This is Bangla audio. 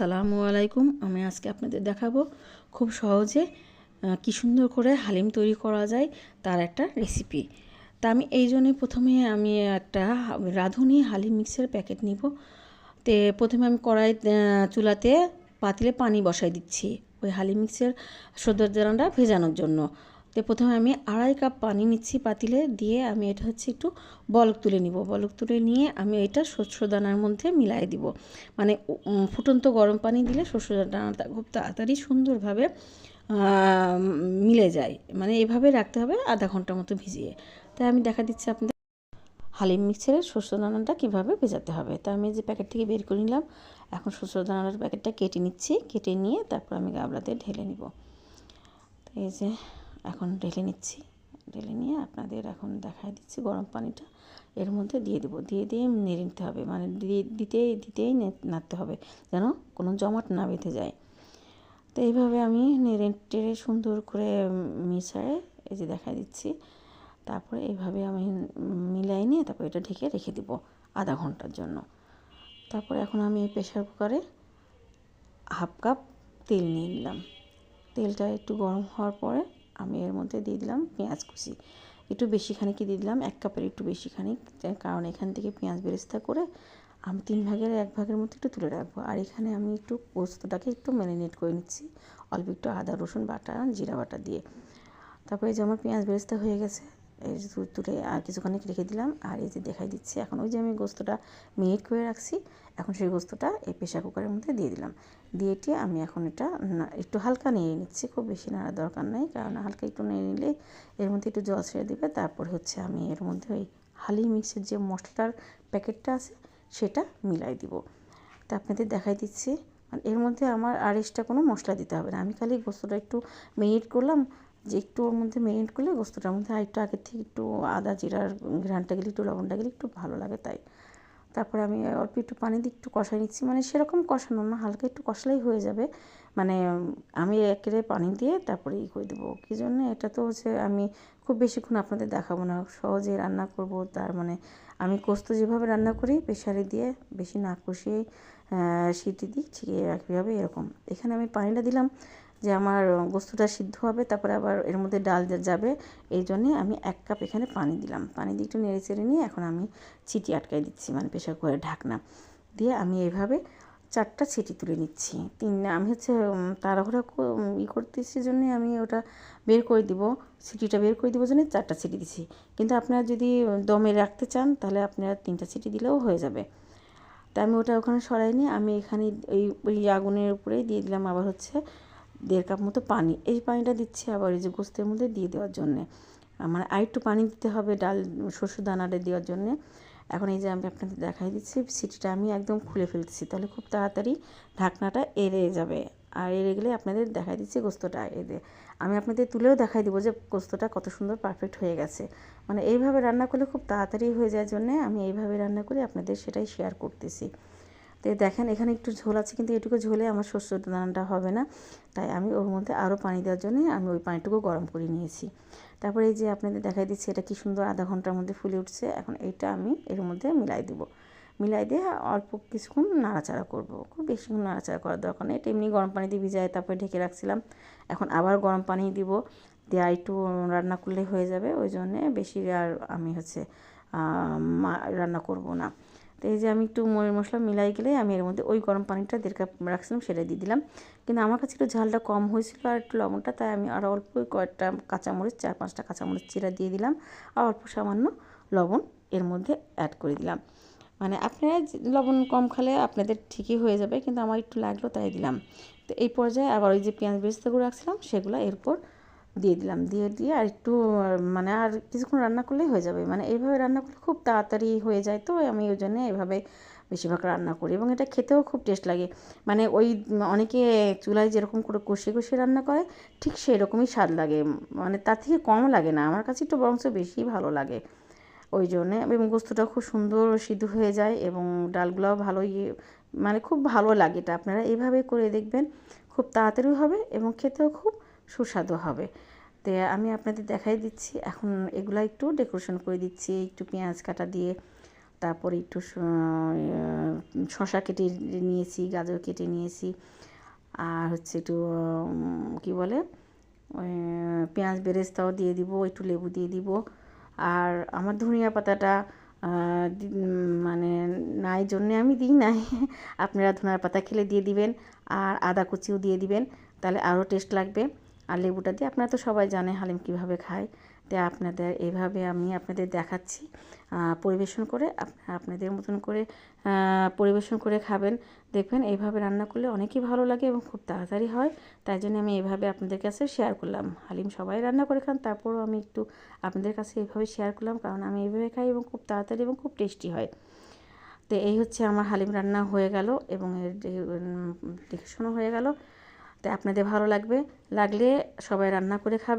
আসসালামু আলাইকুম। আমি আজকে আপনাদের দেখাবো খুব সহজে কি সুন্দর করে হালিম তৈরি করা যায় তার একটা রেসিপি তা আমি এই জন্যে প্রথমে আমি একটা রাঁধুনি হালিম মিক্সের প্যাকেট নিব। তে প্রথমে আমি কড়াই চুলাতে পাতিলে পানি বসাই দিচ্ছি ওই হালিম মিক্সের সদর দানাটা ভেজানোর জন্য। তো প্রথমে আমি আড়াই কাপ পানি নিচ্ছি পাতিলে দিয়ে আমি এটা হচ্ছে একটু বলক তুলে নিব। বলক তুলে নিয়ে আমি এটা শস্য দানার মধ্যে মিলাই দিব। মানে ফুটন্ত গরম পানি দিলে শস্য দানাটা খুব তাড়াতাড়ি সুন্দরভাবে মিলে যায়। মানে এভাবে রাখতে হবে আধা ঘণ্টা মতো ভিজিয়ে। তাই আমি দেখা দিচ্ছি আপনাদের হালিম মিক্সচারের শস্য দানাটা কীভাবে ভেজাতে হবে। তা আমি যে প্যাকেট থেকে বের করে নিলাম। এখন শস্য দানার প্যাকেটটা কেটে নিচ্ছি। কেটে নিয়ে তারপর আমি গাবলাতে ঢেলে নিব। এই যে এখন ঢেলে নিচ্ছি। ঢেলে নিয়ে আপনাদের এখন দেখাই দিচ্ছি গরম পানিটা। এর মধ্যে দিয়ে দেবো। দিয়ে দিয়ে নেড়ে নিতে হবে। মানে দিতেই দিতেই নাড়তে হবে যেন কোনো জমাট না বেঁধে যায়। তো এইভাবে আমি নেড়ে টেড়ে সুন্দর করে মিশায়ে এই যে দেখা দিচ্ছি। তারপরে এইভাবে আমি মিলাই নিয়ে তারপর এটা ঢেকে রেখে দিব আধা ঘণ্টার জন্য। তারপরে এখন আমি প্রেশার কুকারে হাফ কাপ তেল নিয়ে নিলাম। তেলটা একটু গরম হওয়ার পরে আমি এর মধ্যে দিয়ে দিলাম পেঁয়াজ কুচি। একটু বেশি খানিকই দিয়ে দিলাম, এক কাপের একটু বেশি খানিক কারণ এখান থেকে পেঁয়াজ বেরেস্তা করে আমি তিন ভাগের এক ভাগের মধ্যে একটু তুলে রাখব। আর এখানে আমি একটু পোস্তটাকে একটু ম্যারিনেট করে নিচ্ছি, অল্প একটু আদা, রসুন বাটা, জিরা বাটা দিয়ে। তারপরে যে আমার পেঁয়াজ বেরেস্তা হয়ে গেছে এই যে তু- তুলে আর কিছুক্ষণ রেখে দিলাম। আর এই যে দেখাই দিচ্ছি, এখন ওই যে আমি গোস্তটা মিনিট করে রাখছি, এখন সেই গোস্তটা এই প্রেশার কুকারের মধ্যে দিয়ে দিলাম। দিয়ে টিয়ে আমি এখন এটা একটু হালকা নিয়ে নিচ্ছি, খুব বেশি নাড়ার দরকার নেই, কারণ হালকা একটু নিয়ে নিলে এর মধ্যে একটু জল ছেড়ে দেবে। তারপর হচ্ছে আমি এর মধ্যে ওই হালি মিক্সের যে মশলার প্যাকেটটা আছে, সেটা মিলাই দিব। তা আপনাদের দেখাই দিচ্ছি আর এর মধ্যে আমার আর এক্সট্রা কোনো মশলা দিতে হবে না। আমি খালি গোস্তটা একটু মেরিনেট করলাম যে একটু ওর মধ্যে মেরিনেট করলে গোস্তটার মধ্যে আর একটু আগের থেকে একটু আদা, জিরার ঘ্রানটা গেলে একটু লবণটা গেলে একটু ভালো লাগে তাই। তারপরে আমি অল্প একটু পানি দিয়ে একটু কষাই নিচ্ছি। মানে সেরকম কষানো না, হালকা একটু কষালেই হয়ে যাবে। মানে আমি একেবারে পানি দিয়ে তারপরে ই করে দেবো। কী জন্য? এটা তো হচ্ছে আমি খুব বেশিক্ষণ আপনাদের দেখাবো না। সহজে রান্না করব। তার মানে আমি কোস্ত যেভাবে রান্না করি প্রেশারে দিয়ে বেশি না কষিয়ে সিটি দিই, ঠিক একইভাবে এরকম। এখানে আমি পানিটা দিলাম। যে আমার গোস্তটা সিদ্ধ হবে, তারপরে আবার এর মধ্যে ডাল যাবে, এই জন্যে আমি এক কাপ এখানে পানি দিলাম। পানি দিয়ে একটু নেড়ে চেড়ে নিয়ে এখন আমি চিটি আটকাই দিচ্ছি মানে প্রেশার কুকারের ঢাকনা। দিয়ে আমি এইভাবে চারটা ছিটি তুলে নিচ্ছি। তিন আমি হচ্ছে তাড়াহুড়া ই করতেছি জন্যে আমি ওটা বের করে দিব সিটিটা বের করে দিব জন্য চারটা সিটি দিছি। কিন্তু আপনারা যদি দমে রাখতে চান, তাহলে আপনারা তিনটা সিটি দিলেও হয়ে যাবে। তা আমি ওটা ওখানে সরাই নিয়ে আমি এখানে এই ওই আগুনের উপরেই দিয়ে দিলাম। আবার হচ্ছে দেড় কাপ মতো পানি। এই পানিটা দিচ্ছি আবার এই যে গোস্তের মধ্যে দিয়ে দেওয়ার জন্যে। মানে আর একটু পানি দিতে হবে ডাল শস্য দানাটা দেওয়ার জন্যে। এখন এই যে আমি আপনাদের দেখাই দিচ্ছি, সিটিটা আমি একদম খুলে ফেলতেছি। তাহলে খুব তাড়াতাড়ি ঢাকনাটা এড়ে যাবে। আর এড়ে গেলে আপনাদের দেখাই দিচ্ছি গোস্তটা এড়ে আমি আপনাদের তুলেও দেখাই দিব যে গোস্তটা কত সুন্দর পারফেক্ট হয়ে গেছে। মানে এইভাবে রান্না করলে খুব তাড়াতাড়ি হয়ে যায় জন্যে আমি এইভাবে রান্না করি আপনাদের সেটাই শেয়ার করতেছি। তো এই দেখেন, এখানে একটু ঝোল আছে, কিন্তু এটুকু ঝোলে আমার শস্য দানাটা হবে না। তাই আমি ওর মধ্যে আরও পানি দেওয়ার জন্য আমি ওই পানিটুকু গরম করে নিয়েছি। তারপরে এই যে আপনাদের দেখাই দিচ্ছি, এটা কি সুন্দর আধা ঘণ্টার মধ্যে ফুলে উঠছে। এখন এইটা আমি এর মধ্যে মিলাই দেবো। মিলাই দিয়ে অল্প কিছুক্ষণ নাড়াচাড়া করব। খুব বেশিক্ষণ নাড়াচাড়া করার দরকার নেই। এটা এমনি গরম পানি দিয়ে ভিজায় তারপরে ঢেকে রাখছিলাম। এখন আবার গরম পানি দিব। দিয়ে একটু রান্না করলে হয়ে যাবে। ওই জন্যে বেশি আর আমি হচ্ছে রান্না করব না। তো এই যে আমি একটু মরিচ মশলা মিলাই গেলে আমি এর মধ্যে ওই গরম পানিটা দেড় কাপ রাখছিলাম সেটা দিয়ে দিলাম। কিন্তু আমার কাছে একটু ঝালটা কম হয়েছিল আর একটু লবণটা, তাই আমি আরও অল্প কয়েকটা কাঁচামরিচ, চার পাঁচটা কাঁচামরিচ চিরা দিয়ে দিলাম আর অল্প সামান্য লবণ এর মধ্যে অ্যাড করে দিলাম। মানে আপনারা লবণ কম খালে আপনাদের ঠিকই হয়ে যাবে, কিন্তু আমার একটু লাগল তাই দিলাম। তো এই পর্যায়ে আবার ওই যে পেঁয়াজ বেরেস্তাগুলো রাখছিলাম, সেগুলো এরপর দিয়ে দিলাম। দিয়ে দিয়ে আর একটু মানে আর কিছুক্ষণ রান্না করলেই হয়ে যাবে। মানে এইভাবে রান্না করলে খুব তাড়াতাড়ি হয়ে যায় তো, আমি ওই জন্য এভাবে বেশিরভাগ রান্না করি এবং এটা খেতেও খুব টেস্ট লাগে। মানে ওই অনেকে চুলায় যেরকম করে কষিয়ে কষিয়ে রান্না করে, ঠিক সেই রকমই স্বাদ লাগে। মানে তার থেকে কম লাগে না। আমার কাছে একটু বরঞ্চ বেশি ভালো লাগে। ওই জন্যে এবং গোস্তটাও খুব সুন্দর সিদ্ধ হয়ে যায় এবং ডালগুলোও ভালো ইয়ে মানে খুব ভালো লাগে এটা। আপনারা এইভাবে করে দেখবেন, খুব তাড়াতাড়ি হবে এবং খেতেও খুব সুস্বাদু হবে। তো আমি আপনাদের দেখাই দিচ্ছি। এখন এগুলা একটু ডেকোরেশন করে দিচ্ছি। একটু পেঁয়াজ কাটা দিয়ে, তারপর একটু শশা কেটে নিয়েছি, গাজর কেটে নিয়েছি। আর হচ্ছে একটু কি বলে? পেঁয়াজ বেরেস্তাও দিয়ে দিব, একটু লেবু দিয়ে দিব। আর আমার ধনিয়া পাতাটা মানে নাই জন্যে আমি দিই নাই। আপনারা ধনিয়া পাতা খেলে দিয়ে দিবেন। আর আদা কুচিও দিয়ে দিবেন। তাহলে আরও টেস্ট লাগবে। আর লেবুটা দিয়ে আপনারা তো সবাই জানে হালিম কীভাবে খায়। তাই আপনাদের এইভাবে আমি আপনাদের দেখাচ্ছি পরিবেশন করে আপনাদের মতন করে পরিবেশন করে খাবেন। দেখবেন এইভাবে রান্না করলে অনেকই ভালো লাগে এবং খুব তাড়াতাড়ি হয়। তাই জন্য আমি এইভাবে আপনাদের কাছে শেয়ার করলাম। হালিম সবাই রান্না করে খান, তারপরও আমি একটু আপনাদের কাছে এইভাবে শেয়ার করলাম কারণ আমি এইভাবে খাই এবং খুব তাড়াতাড়ি এবং খুব টেস্টি হয়। তো এই হচ্ছে আমার হালিম রান্না হয়ে গেল এবং এর দেখে হয়ে গেল। তো আপনাদের ভালো লাগবে। লাগলে সবাই রান্না করে খাবেন